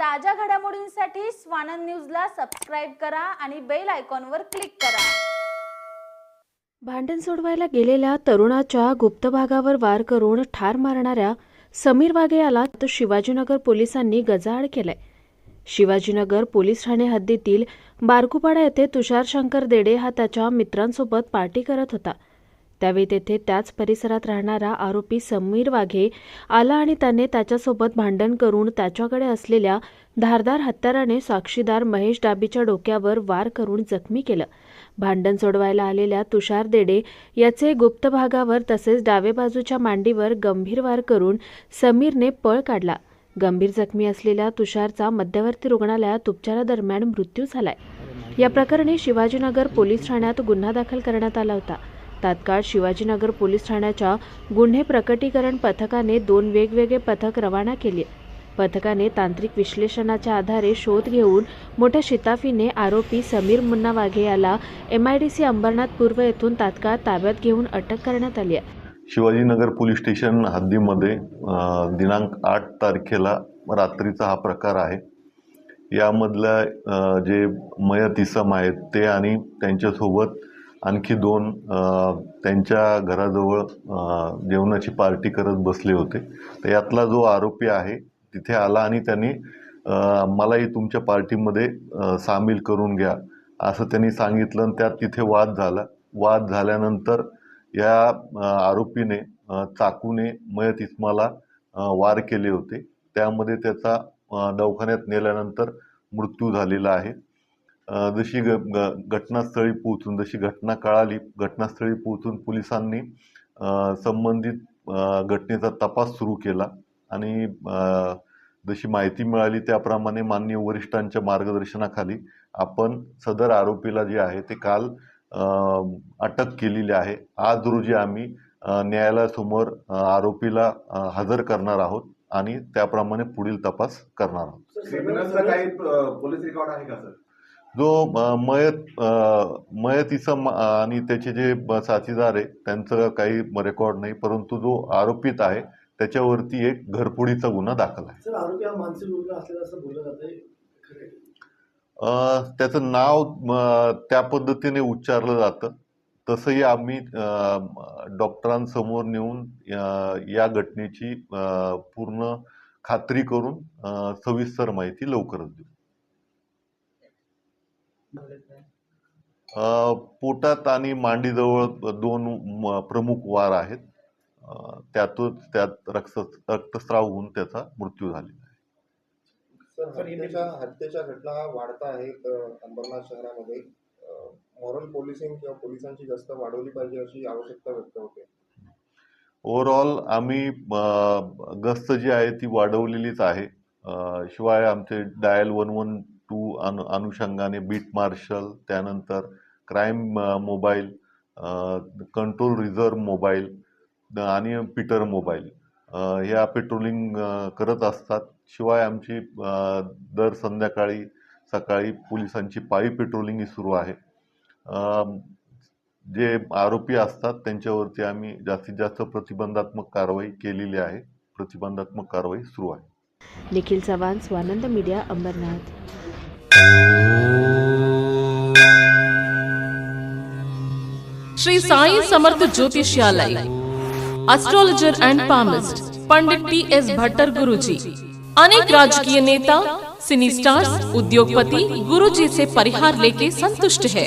ताज्या घडामोडींसाठी स्वानंद न्यूजला सबस्क्राईब करा आणि बेल आयकॉनवर क्लिक करा. भांडण सोडवायला गेलेल्या तरुणाच्या गुप्त भागावर वार करून ठार मारणाऱ्या समीर वाघे याला तर शिवाजीनगर पोलिसांनी गजाआड केलाय. शिवाजीनगर पोलीस ठाणे हद्दीतील बारकुपाडा येथे तुषार शंकर देडे हा त्याच्या मित्रांसोबत पार्टी करत होता. त्यावेळी तेथे त्याच परिसरात राहणारा आरोपी समीर वाघे आला आणि त्याने त्याच्यासोबत भांडण करून त्याच्याकडे असलेल्या धारदार हत्याराने साक्षीदार महेश डाबीच्या डोक्यावर वार करून जखमी केलं. भांडण सोडवायला आलेल्या तुषार देडे याचे गुप्त भागावर तसेच डावे बाजूच्या मांडीवर गंभीर वार करून समीरने पळ काढला. गंभीर जखमी असलेल्या तुषारचा मध्यवर्ती रुग्णालयात उपचारादरम्यान मृत्यू झालाय. या प्रकरणी शिवाजीनगर पोलीस ठाण्यात गुन्हा दाखल करण्यात आला होता. तात्काळ शिवाजीनगर पोलीस ठाण्याच्या गुन्हे प्रकटीकरण पथकाने दोन वेगवेगळे पथक रवाना केले. पथकाने तांत्रिक विश्लेषणाच्या आधारे शोध घेऊन मोठ्या शिताफीने आरोपी समीर मुन्ना वाघे याला M I D C Ambernath पूर्व येथून तात्काळ ताब्यात घेऊन अटक करण्यात आली आहे. शिवाजीनगर पोलीस स्टेशन हद्दीमध्ये दिनांक आठ तारखेला रात्रीचा हा प्रकार आहे. यामधल्या जे मयत इसम आहेत ते आणि त्यांच्यासोबत आणखी दोन त्यांच्या घराजवळ जेवणाची पार्टी करत बसले होते. तर यातला जो आरोपी आहे तिथे आला आणि त्यांनी मलाही तुमच्या पार्टीमध्ये सामील करून घ्या असं त्यांनी सांगितलं आणि त्यात तिथे वाद झाला. वाद झाल्यानंतर या आरोपीने चाकूने मयत इस्माला वार केले होते. त्यामध्ये त्याचा दवाखान्यात नेल्यानंतर मृत्यू झालेला आहे. जशी ग घटनास्थळी पोहोचून जशी घटना कळाली घटनास्थळी पोहोचून पोलिसांनी संबंधित घटनेचा तपास सुरू केला आणि जशी माहिती मिळाली त्याप्रमाणे माननीय वरिष्ठांच्या मार्गदर्शनाखाली आपण सदर आरोपीला जे आहे ते काल अटक केलेली आहे आज रोजी आम्ही न्यायालयासमोर आरोपीला हजर करणार आहोत आणि त्याप्रमाणे पुढील तपास करणार आहोत पोलीस रेकॉर्ड आहे का सर जो मयत अ, मयत इसम आणि त्याचे जे साथीदार आहे त्यांचं काही रेकॉर्ड नाही परंतु जो आरोपित आहे त्याच्यावरती एक घरफोडीचा गुन्हा दाखल आहे. त्याचं नाव त्या पद्धतीने उच्चारलं जातं. तसंही आम्ही डॉक्टरांसमोर नेऊन या घटनेची पूर्ण खात्री करून सविस्तर माहिती लवकरच देऊ. पोटात आणि मांडीजवळ दोन प्रमुख वार आहेत. त्यातून त्यात रक्त रक्तस्राव होऊन त्याचा मृत्यू झालेला आहे. हत्येच्या घटना वाढता आहेत अंबरनाथ शहरामध्ये. मॉरल पोलिसिंग किंवा पोलिसांची गस्त वाढवली पाहिजे अशी आवश्यकता व्यक्त होते. ओव्हरऑल आम्ही गस्त जी आहे ती वाढवलेलीच आहे. शिवाय आमचे डायल वन वन टू अनु अनुषंगाने बीट मार्शल त्यानंतर crime mobile control reserve mobile आणि पीटर मोबाईल. ह्या पेट्रोलिंग करत असतात. शिवाय आमची दर संध्याकाळी सकाळी पोलिसांची पायी पेट्रोलिंगही सुरू आहे. जे आरोपी असतात त्यांच्यावरती आम्ही जास्तीत जास्त प्रतिबंधात्मक कारवाई केलेली आहे. प्रतिबंधात्मक कारवाई सुरू आहे. Nikhil Chavan Swanand media Ambernath. Shri Sai Samarth ज्योतिष्यालय astrologer and palmist Pandit T S Bhattar Guruji अनेक राजकीय नेता सिनी स्टार्स उद्योगपति, गुरुजी से परिहार लेके संतुष्ट है।